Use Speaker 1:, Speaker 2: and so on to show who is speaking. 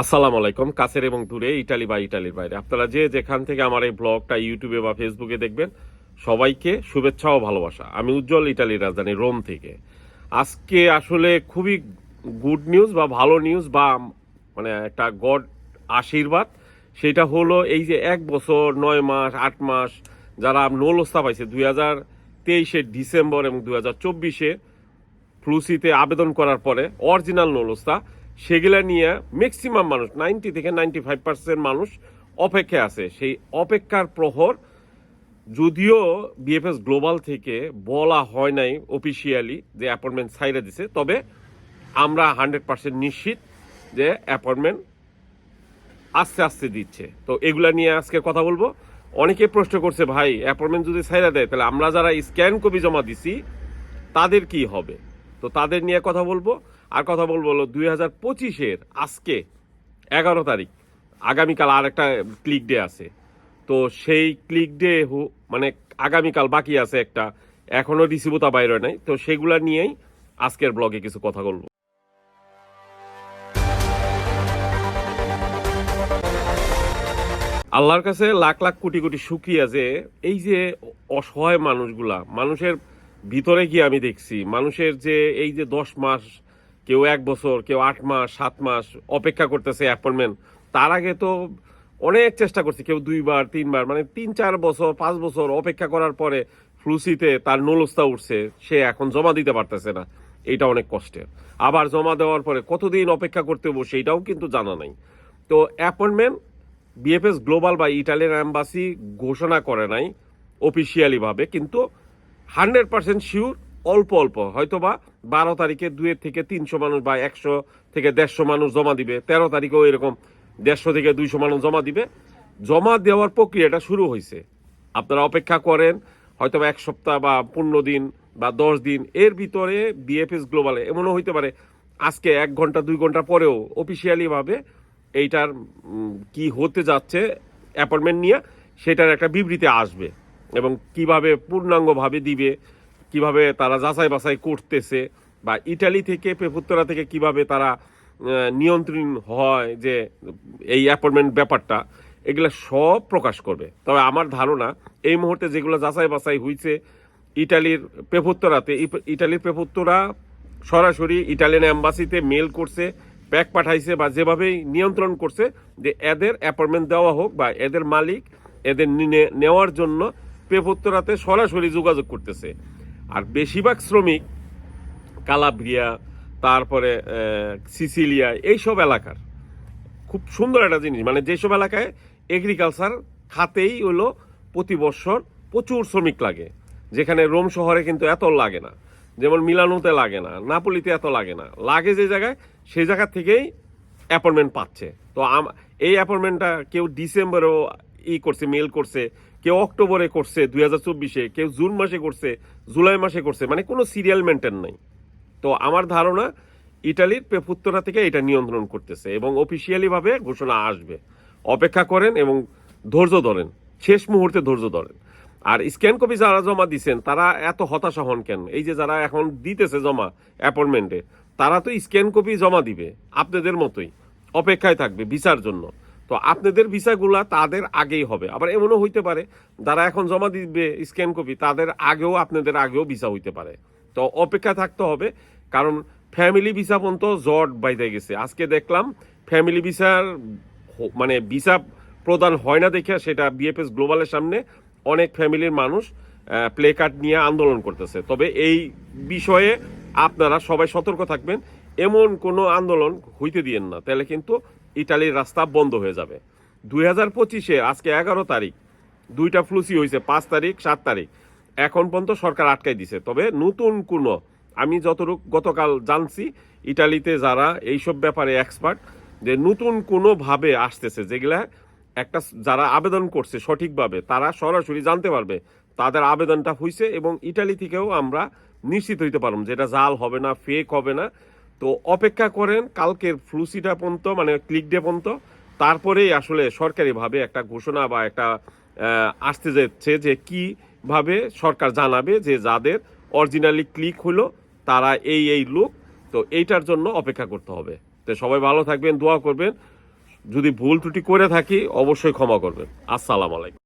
Speaker 1: আসসালামু আলাইকুম, কাছের এবং দূরে, ইটালি বা ইটালির বাইরে। আপনারা যে যেখান থেকে আমার এই ব্লগটা ইউটিউবে বা ফেসবুকে দেখবেন, সবাইকে শুভেচ্ছা ও ভালোবাসা। আমি উজ্জ্বল ইটালির রাজধানী রোম থেকে। আজকে আসলে খুবই গুড নিউজ বা ভালো নিউজ বা মানে একটা গড আশীর্বাদ, সেটা হলো এই যে এক বছর, নয় মাস, আট মাস, যারা নৌলস্তা পাইছে, দুই হাজার তেইশে ডিসেম্বর এবং দুই হাজার চব্বিশে ফ্লুসিতে আবেদন করার পরে অরিজিনাল নলস্তা সেগুলা নিয়ে ম্যাক্সিমাম মানুষ নাইনটি থেকে নাইনটি ফাইভ পার্সেন্ট মানুষ অপেক্ষায় আছে। সেই অপেক্ষার প্রহর যদিও বিএফএস গ্লোবাল থেকে বলা হয় নাই অফিসিয়ালি যে অ্যাপয়েন্টমেন্ট সাইরে দিছে, তবে আমরা হান্ড্রেড পার্সেন্ট নিশ্চিত যে অ্যাপয়েন্টমেন্ট আস্তে আস্তে দিচ্ছে। তো এগুলা নিয়ে আজকে কথা বলব। অনেকে প্রশ্ন করছে, ভাই অ্যাপয়েন্টমেন্ট যদি সাইরা দেয়, তাহলে আমরা যারা স্ক্যান কপি জমা দিছি, তাদের কি হবে? তো তাদের নিয়ে কথা বলব। আর কথা বলব হলো দুই হাজার পঁচিশের আজকে এগারো তারিখ। আগামীকাল আর একটা ক্লিক ডে আছে। তো সেই ক্লিক ডে মানে আগামীকাল বাকি আছে একটা। এখনও রিসিভতা বাইরে নাই। তো সেগুলা নিয়েই আজকের ব্লগে কিছু কথা বলব। আল্লাহর কাছে লাখ লাখ কোটি কোটি শুক্রিয়া যে এই যে অসহায় মানুষগুলা, মানুষের ভিতরে গিয়ে আমি দেখছি, মানুষের যে এই যে দশ মাস কেউ এক বছর, কেউ আট মাস, সাত মাস অপেক্ষা করতেছে অ্যাপয়েন্টমেন্ট তার আগে তো অনেক চেষ্টা করছে, কেউ দুইবার, তিনবার মানে তিন, চার বছর, পাঁচ বছর অপেক্ষা করার পরে ফ্লুসিতে তার নলস্তা উঠছে, সে এখন জমা দিতে পারতেছে না। এটা অনেক কষ্টের। আবার জমা দেওয়ার পরে কতদিন অপেক্ষা করতে হব সেইটাও কিন্তু জানা নাই। তো অ্যাপয়েন্টমেন্ট বিএফএস গ্লোবাল বা ইটালিয়ান অ্যাম্বাসি ঘোষণা করে নাই অফিসিয়ালি ভাবে, কিন্তু হান্ড্রেড পার্সেন্ট শিওর অল্প অল্প হয়তো বা বারো তারিখে দুয়ের থেকে তিনশো মানুষ বা একশো থেকে দেড়শো মানুষ জমা দিবে। তেরো তারিখেও এরকম দেড়শো থেকে দুইশো মানুষ জমা দিবে। জমা দেওয়ার প্রক্রিয়াটা শুরু হয়েছে। আপনারা অপেক্ষা করেন হয়তো এক সপ্তাহ বা পনেরো দিন বা দশ দিন। এর ভিতরে বিএফএস গ্লোবালে এমনও হইতে পারে, আজকে এক ঘণ্টা, দুই ঘণ্টা পরেও অফিসিয়ালি ভাবে এইটার কি হতে যাচ্ছে অ্যাপয়েন্টমেন্ট নিয়ে, সেটার একটা বিবৃতি আসবে এবং কীভাবে পূর্ণাঙ্গভাবে দিবে কীভাবে তারা যাচাই বাছাই করতেছে বা ইটালি থেকে পেপুত্তরা থেকে কীভাবে তারা নিয়ন্ত্রণ হয় যে এই অ্যাপয়েন্টমেন্ট ব্যাপারটা, এগুলো সব প্রকাশ করবে। তবে আমার ধারণা, এই মুহূর্তে যেগুলো যাচাই বাছাই হয়েছে ইটালির পেপুত্তরাতে ইটালির পেপুত্তরা সরাসরি ইটালিয়ান অ্যাম্বাসিতে মেল করছে, প্যাক পাঠাইছে বা যেভাবেই নিয়ন্ত্রণ করছে যে এদের অ্যাপয়েন্টমেন্ট দেওয়া হোক বা এদের মালিক এদের নেওয়ার জন্য পেপুত্তরাতে সরাসরি যোগাযোগ করতেছে। আর বেশিরভাগ শ্রমিক কালাব্রিয়া তারপরে সিসিলিয়া, এইসব এলাকার। খুব সুন্দর একটা জিনিস। মানে যেসব এলাকায় এগ্রিকালচার খাতেই হলো প্রতি বছর প্রচুর শ্রমিক লাগে। যেখানে রোম শহরে কিন্তু এত লাগে না। যেমন মিলানোতে লাগে না, নাপোলিতে এত লাগে না। লাগে যে জায়গায়, সেই জায়গা থেকেই অ্যাপয়েন্টমেন্ট পাচ্ছে। তো এই অ্যাপয়েন্টমেন্টটা কেউ ডিসেম্বরেও ই করছে মেল করছে, কেউ অক্টোবরে করছে দুই হাজার চব্বিশে, কেউ জুন মাসে করছে, জুলাই মাসে করছে মানে কোনো সিরিয়াল মেনটেন নাই। তো আমার ধারণা ইটালির পেপুত্তরা থেকে এটা নিয়ন্ত্রণ করতেছে এবং অফিসিয়ালিভাবে ঘোষণা আসবে। অপেক্ষা করেন এবং ধৈর্য ধরেন, শেষ মুহূর্তে ধৈর্য ধরেন। আর স্ক্যান কপি যারা জমা দিচ্ছেন তারা এত হতাশা হন কেন? এই যে যারা এখন দিতেছে জমা অ্যাপয়েন্টমেন্টে তারা তো স্ক্যান কপি জমা দিবে, আপনাদের মতোই, অপেক্ষায় থাকবে ভিসার জন্য। তো আপনাদের ভিসাগুলা তাদের আগেই হবে। আবার এমনও হইতে পারে, যারা এখন জমা দিবে স্ক্যান কপি, তাদের আগেও আপনাদের আগেও ভিসা হইতে পারে। তো অপেক্ষা থাকতে হবে, কারণ ফ্যামিলি ভিসা পর্যন্ত জট বাইতে গেছে। আজকে দেখলাম ফ্যামিলি ভিসার মানে ভিসা প্রদান হয় না দেখে সেটা বিএফএস গ্লোবালের সামনে অনেক ফ্যামিলির মানুষ প্লে কার্ড নিয়ে আন্দোলন করতেছে। তবে এই বিষয়ে আপনারা সবাই সতর্ক থাকবেন, এমন কোনো আন্দোলন হইতে দিয়েন না। তাহলে কিন্তু ইটালির রাস্তা বন্ধ হয়ে যাবে। দুই হাজার পঁচিশে, আজকে এগারো তারিখ, দুইটা ফ্লুসি হয়েছে, পাঁচ তারিখ, সাত তারিখ। এখন পর্যন্ত সরকার আটকাই দিছে। তবে নতুন কোনো, আমি যতটুকু গতকাল জানছি, ইটালিতে যারা এইসব ব্যাপারে এক্সপার্ট যে নতুন কোনোভাবে আসতেছে, যেগুলা একটা যারা আবেদন করছে সঠিকভাবে, তারা সরাসরি জানতে পারবে, তাদের আবেদনটা হয়েছে এবং ইটালি থেকেও আমরা নিশ্চিত হইতে পারলাম যে এটা জাল হবে না ফেক হবে না। তো অপেক্ষা করেন, কালকের ফ্লুসিটা পর্যন্ত মানে ক্লিক ডে পর্যন্ত, তারপরেই আসলে সরকারিভাবে একটা ঘোষণা বা একটা আসতে যাচ্ছে যে কীভাবে সরকার জানাবে যে যাদের অরিজিনালি ক্লিক হলো, তারা এই এই লোক, তো এইটার জন্য অপেক্ষা করতে হবে। তো সবাই ভালো থাকবেন, দোয়া করবেন। যদি ভুল ত্রুটি করে থাকি, অবশ্যই ক্ষমা করবেন। আসসালাম আলাইকুম।